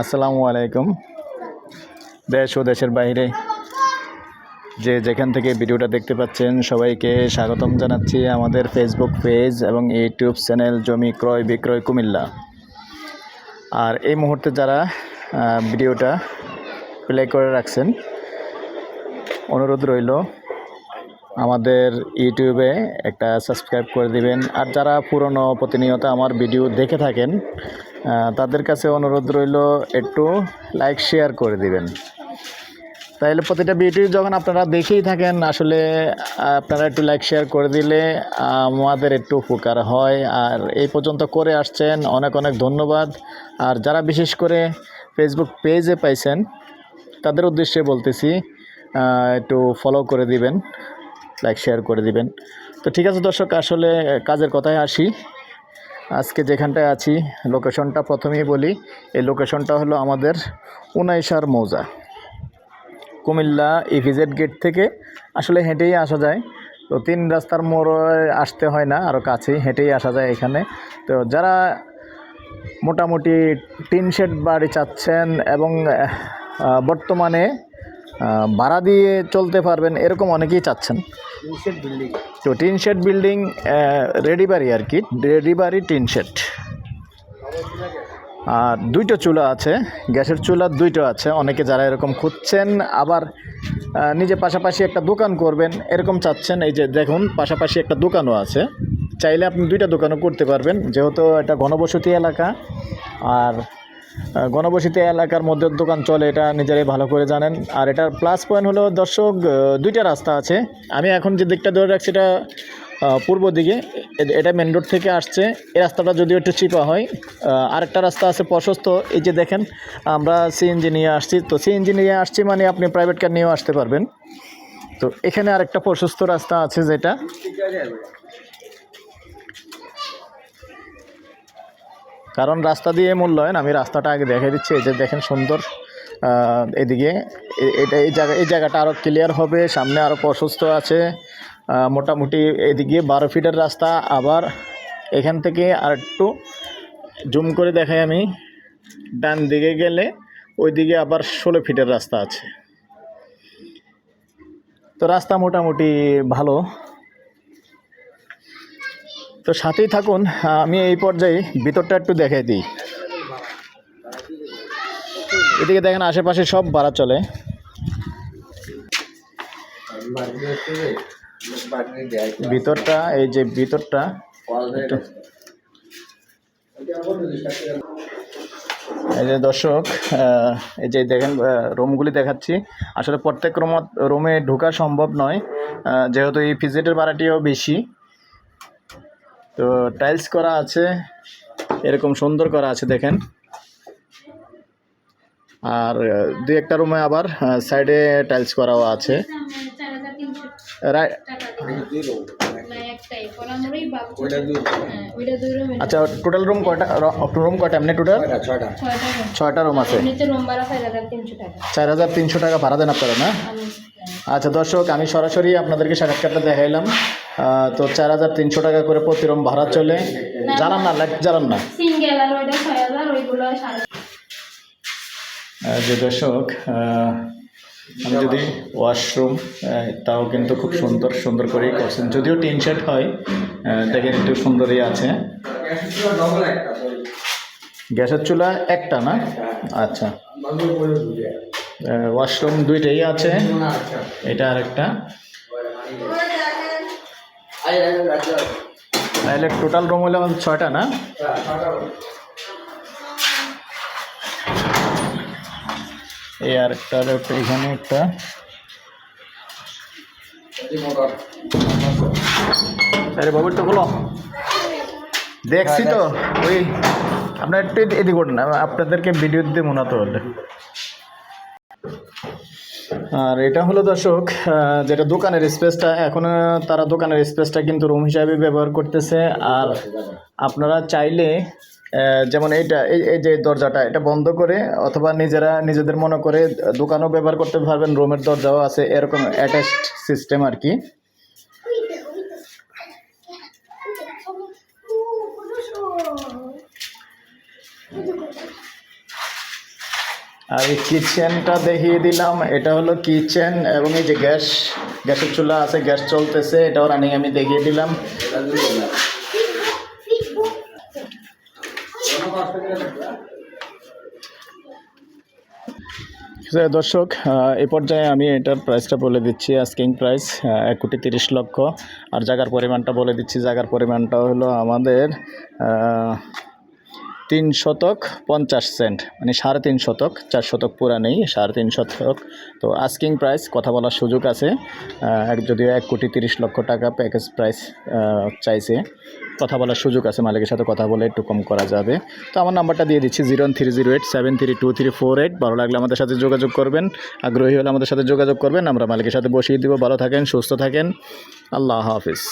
আসসালামু আলাইকুম। দেশ ও দেশের বাইরে যে যেখান থেকে ভিডিওটা দেখতে পাচ্ছেন, সবাইকে স্বাগতম জানাচ্ছি আমাদের ফেসবুক পেজ এবং ইউটিউব চ্যানেল জমি ক্রয় বিক্রয় কুমিল্লা। আর এই মুহূর্তে যারা ভিডিওটা প্লে করে রাখছেন। অনুরোধ রইল, আমাদের ইউটিউবে একটা সাবস্ক্রাইব করে দিবেন। আর যারা পুরনো প্রতিনিয়ত আমার ভিডিও দেখে থাকেন তাদের কাছে অনুরোধ রইল একটু লাইক শেয়ার করে দিবেন। তাহলে প্রতিটা ভিডিও যখন আপনারা দেখেই থাকেন, আসলে আপনারা একটু লাইক শেয়ার করে দিলে আমাদের একটু উপকার হয়। আর এই পর্যন্ত করে আসছেন, অনেক অনেক ধন্যবাদ। আর যারা বিশেষ করে ফেসবুক পেজে পাইছেন তাদের উদ্দেশ্যে বলতেছি একটু ফলো করে দিবেন লাইক শেয়ার করে দিবেন। তো ঠিক আছে দর্শক, আসলে কাজের কথায় আসি। আজকে যেখানটায় আছি লোকেশনটা প্রথমেই বলি, এই লোকেশনটা হলো আমাদের উনাইশার মৌজা। কুমিল্লা ইভিজেড গেট থেকে আসলে হেঁটেই আসা যায়। তো তিন রাস্তার মোড়ে আসতে হয় না আরও কাছেই হেঁটেই আসা যায় এখানে। তো যারা মোটামুটি টিন শেড বাড়ি চাচ্ছেন এবং বর্তমানে ভাড়া দিয়ে চলতে পারবেন এরকম অনেকেই চাচ্ছেন। তো টিন শেড বিল্ডিং রেডি বাড়ি আর কি রেডি বাড়ি টিন শেড আর দুইটা চুলা আছে গ্যাসের চুলা দুইটা আছে অনেকে যারা এরকম খুঁজছেন আবার নিজে পাশাপাশি একটা দোকান করবেন এরকম চাচ্ছেন এই যে দেখুন পাশাপাশি একটা দোকানও আছে। চাইলে আপনি দুইটা দোকানও করতে পারবেন যেহেতু এটা ঘনবসতি এলাকা আর ঘনবসতি এলাকার মধ্যে দোকান চলে, এটা নিজেরাই ভালো করে জানেন। আর এটার প্লাস পয়েন্ট হলো, দর্শক দুইটা রাস্তা আছে। আমি এখন যে দিকটা ধরে রাখছি, এটা পূর্ব দিকে। এটা মেন রোড থেকে আসছে। এই রাস্তাটা যদিও একটু চিপা হয় আরেকটা রাস্তা আছে প্রশস্ত। এই যে দেখেন, আমরা সিএনজি নিয়ে আসছি। তো সিএনজি নিয়ে আসছি মানে আপনি প্রাইভেট কার নিয়েও আসতে পারবেন। তো এখানে আরেকটা প্রশস্ত রাস্তা আছে যেটা। কারণ রাস্তা দিয়ে মূল্যায়ন আমি রাস্তাটা আগে দেখে দিচ্ছি, এই যে দেখেন সুন্দর এদিকে। এটা এই জায়গা, এই জায়গাটা আরও ক্লিয়ার হবে, সামনে আরও প্রশস্ত আছে মোটামুটি এদিকে বারো ফিটের রাস্তা। আবার এখান থেকে আর একটু জুম করে দেখাই আমি, ডান দিকে গেলে ওইদিকে আবার ষোলো ফিটের রাস্তা আছে। তো রাস্তা মোটামুটি ভালো। তো সাথেই থাকুন, আমি এই পর্যায়ে ভিতরটা একটু দেখাই দিই। এদিকে দেখেন আশেপাশে সব ভাড়া চলে। ভিতরটা, এই যে ভিতরটা এই যে দর্শক এই যে দেখেন রুমগুলি দেখাচ্ছি। আসলে প্রত্যেক রুমে ঢোকা সম্ভব নয় যেহেতু এই ফিজেটের ভাড়াটিও বেশি। তো টাইলস করা আছে এরকম সুন্দর করা আছে দেখেন। আর দুই একটা রুমে আবার সাইডে টাইলস করাও আছে। আচ্ছা টোটাল রুম কয়টা রুম কয়টা এমনি টোটাল ছয়টা রুম আছে। চার হাজার তিনশো টাকা ভাড়া দেন আপনারা না? আচ্ছা দর্শক আমি সরাসরি আপনাদেরকে সাক্ষাৎকারটা দেখাইলাম। তো চার হাজার তিনশো টাকা করে প্রতি রুম ভাড়া চলে। জানান না লাইট জানান না। আর যে দর্শক আমি যদি ওয়াশরুম তাও কিন্তু খুব সুন্দর সুন্দর করেই করছেন। যদিও টিন শেড হয় দেখেন একটু সুন্দরই আছে। গ্যাসের চুলা একটা না? আচ্ছা। ওয়াশরুম দুইটাই আছে। এটা আরেকটা। তাহলে টোটাল রুম হলো আমাদের ছয়টা না? এই আরেকটা আর একটা এখানে একটা। আরে বাবুর তো বলো। দেখছি তো ওই আপনার একটু এদি- এদিক করুন আপনাদেরকে ভিডিও দিতে মনে হতো বলে আর এটা হলো দর্শক যেটা দোকানের স্পেসটা এখন তারা দোকানের স্পেসটা কিন্তু রুম হিসাবে ব্যবহার করতেছে। আর আপনারা চাইলে যেমন এইটা, এই এই যে দরজাটা, এটা বন্ধ করে অথবা নিজেরা, নিজেদের মনে করে দোকানও ব্যবহার করতে পারবেন রুমের দরজাও আছে, এরকম অ্যাটাচড সিস্টেম আর কি। আর এই কিচেনটা দেখিয়ে দিলাম। এটা হলো কিচেন এবং এই যে গ্যাস, গ্যাসের চুলা আছে, গ্যাস চলতেছে। এটাও রানিং আমি দেখিয়ে দিলাম। তো দর্শক এই পর্যায়ে আমি এটার প্রাইসটা বলে দিচ্ছি আস্কিং প্রাইস এক কোটি তিরিশ লক্ষ। আর জায়গার পরিমাণটা বলে দিচ্ছি, জায়গার পরিমাণটা হলো আমাদের তিন শতক পঞ্চাশ সেন্ট মানে সাড়ে তিন শতক, চার শতক পুরা নেই সাড়ে তিন শতক। তো আস্কিং প্রাইস কথা বলার সুযোগ আছে। যদিও এক কোটি তিরিশ লক্ষ টাকা প্যাকেজ প্রাইস চাইছে। কথা বলার সুযোগ আছে, মালিকের সাথে কথা বলে একটু কম করা যাবে। তো আমার নাম্বারটা দিয়ে দিচ্ছি zero three zero eight seven three two three four eight ভালো লাগলে আমাদের সাথে যোগাযোগ করবেন। আগ্রহী হলে আমাদের সাথে যোগাযোগ করবেন। আমরা মালিকের সাথে বসিয়ে দিব। ভালো থাকেন, সুস্থ থাকেন। আল্লাহ হাফিজ।